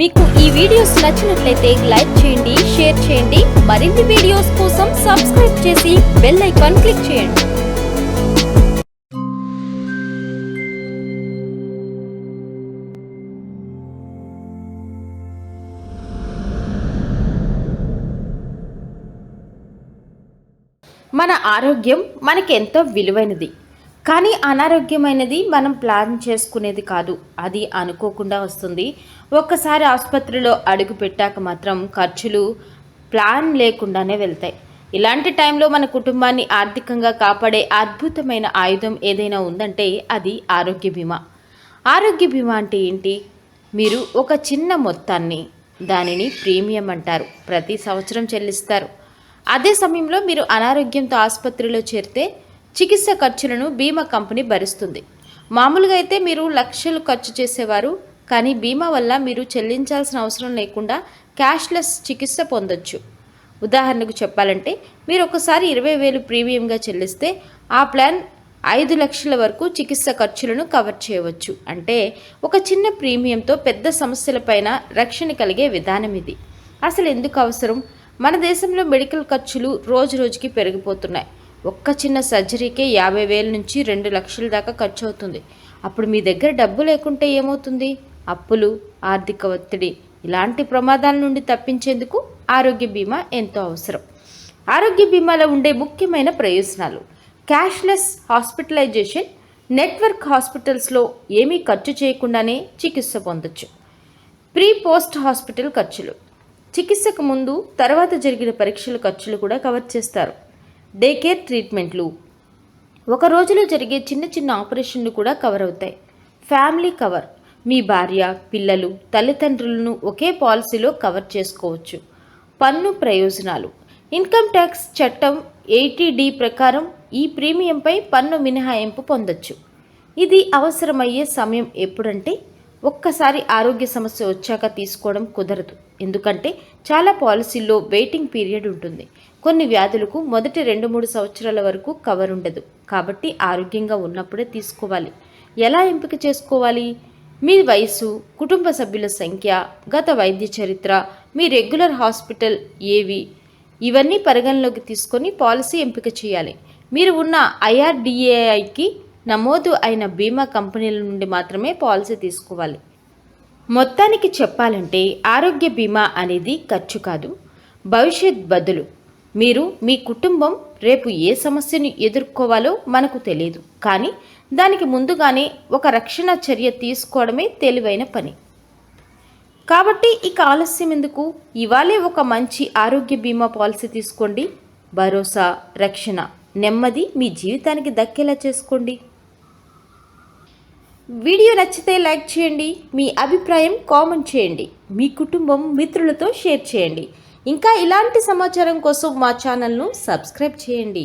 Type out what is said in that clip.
మీకు ఈ వీడియోస్ నచ్చినట్లయితే లైక్ చేయండి షేర్ చేయండి. మరిన్ని వీడియోస్ కోసం సబ్స్క్రైబ్ చేసి బెల్ ఐకాన్ క్లిక్ చేయండి. మన ఆరోగ్యం మనకెంతో విలువైనది. కానీ అనారోగ్యమైనది మనం ప్లాన్ చేసుకునేది కాదు. అది అనుకోకుండా వస్తుంది. ఒక్కసారి ఆసుపత్రిలో అడుగు పెట్టాక మాత్రం ఖర్చులు ప్లాన్ లేకుండానే వెళ్తాయి. ఇలాంటి టైంలో మన కుటుంబాన్ని ఆర్థికంగా కాపాడే అద్భుతమైన ఆయుధం ఏదైనా ఉందంటే అది ఆరోగ్య బీమా. ఆరోగ్య బీమా అంటే ఏంటి? మీరు ఒక చిన్న మొత్తాన్ని దానిని ప్రీమియం అంటారు. ప్రతి సంవత్సరం చెల్లిస్తారు. అదే సమయంలో మీరు అనారోగ్యంతో ఆసుపత్రిలో చేరితే చికిత్స ఖర్చులను బీమా కంపెనీ భరిస్తుంది. మామూలుగా అయితే మీరు లక్షలు ఖర్చు చేసేవారు కానీ బీమా వల్ల మీరు చెల్లించాల్సిన అవసరం లేకుండా క్యాష్లెస్ చికిత్స పొందొచ్చు. ఉదాహరణకు చెప్పాలంటే మీరు ఒకసారి ఇరవై వేలు ప్రీమియంగా చెల్లిస్తే ఆ ప్లాన్ ఐదు లక్షల వరకు చికిత్స ఖర్చులను కవర్ చేయవచ్చు. అంటే ఒక చిన్న ప్రీమియంతో పెద్ద సమస్యలపైన రక్షణ కలిగే విధానం ఇది. అసలు ఎందుకు అవసరం? మన దేశంలో మెడికల్ ఖర్చులు రోజు రోజుకి పెరిగిపోతున్నాయి. ఒక్క చిన్న సర్జరీకే యాభై వేల నుంచి రెండు లక్షల దాకా ఖర్చు అవుతుంది అప్పుడు మీ దగ్గర డబ్బు లేకుంటే ఏమవుతుంది? అప్పులు ఆర్థిక ఒత్తిడి ఇలాంటి ప్రమాదాల నుండి తప్పించేందుకు ఆరోగ్య బీమా ఎంతో అవసరం. ఆరోగ్య బీమాలో ఉండే ముఖ్యమైన ప్రయోజనాలు. క్యాష్లెస్ హాస్పిటలైజేషన్ నెట్వర్క్ హాస్పిటల్స్లో ఏమీ ఖర్చు చేయకుండానే చికిత్స పొందొచ్చు. ప్రీ పోస్ట్ హాస్పిటల్ ఖర్చులు. చికిత్సకు ముందు తర్వాత జరిగిన పరీక్షల ఖర్చులు కూడా కవర్ చేస్తారు. డే కేర్ ట్రీట్మెంట్లు. ఒక రోజులో జరిగే చిన్న చిన్న ఆపరేషన్లు కూడా కవర్ అవుతాయి. Family cover. మీ భార్య పిల్లలు తల్లిదండ్రులను ఒకే పాలసీలో కవర్ చేసుకోవచ్చు. పన్ను ప్రయోజనాలు. ఇన్కమ్ ట్యాక్స్ చట్టం ఎయిటీ డి ప్రకారం ఈ ప్రీమియంపై పన్ను మినహాయింపు పొందొచ్చు. ఇది అవసరమయ్యే సమయం ఎప్పుడంటే ఒక్కసారి ఆరోగ్య సమస్య వచ్చాక తీసుకోవడం కుదరదు. ఎందుకంటే చాలా పాలసీల్లో వెయిటింగ్ పీరియడ్ ఉంటుంది. కొన్ని వ్యాధులకు మొదటి రెండు మూడు సంవత్సరాల వరకు కవర్ ఉండదు. కాబట్టి ఆరోగ్యంగా ఉన్నప్పుడే తీసుకోవాలి. ఎలా ఎంపిక చేసుకోవాలి? మీ వయసు కుటుంబ సభ్యుల సంఖ్య గత వైద్య చరిత్ర మీ రెగ్యులర్ హాస్పిటల్ ఏవి? ఇవన్నీ పరిగణలోకి తీసుకొని పాలసీ ఎంపిక చేయాలి. మీరు ఉన్న ఐఆర్డిఏఐకి నమోదు అయిన బీమా కంపెనీల నుండి మాత్రమే పాలసీ తీసుకోవాలి. మొత్తానికి చెప్పాలంటే ఆరోగ్య బీమా అనేది ఖర్చు కాదు భవిష్యత్ బదులు. మీరు మీ కుటుంబం రేపు ఏ సమస్యను ఎదుర్కోవాలో మనకు తెలియదు. కానీ దానికి ముందుగానే ఒక రక్షణ చర్య తీసుకోవడమే తెలివైన పని. కాబట్టి ఇక ఆలస్యం ఎందుకు? ఇవాళే ఒక మంచి ఆరోగ్య బీమా పాలసీ తీసుకోండి. భరోసా రక్షణ నెమ్మది మీ జీవితానికి దక్కేలా చేసుకోండి. వీడియో నచ్చితే లైక్ చేయండి మీ అభిప్రాయం కామెంట్ చేయండి మీ కుటుంబం మిత్రులతో షేర్ చేయండి. ఇంకా ఇలాంటి సమాచారం కోసం మా ఛానల్ను సబ్స్క్రైబ్ చేయండి.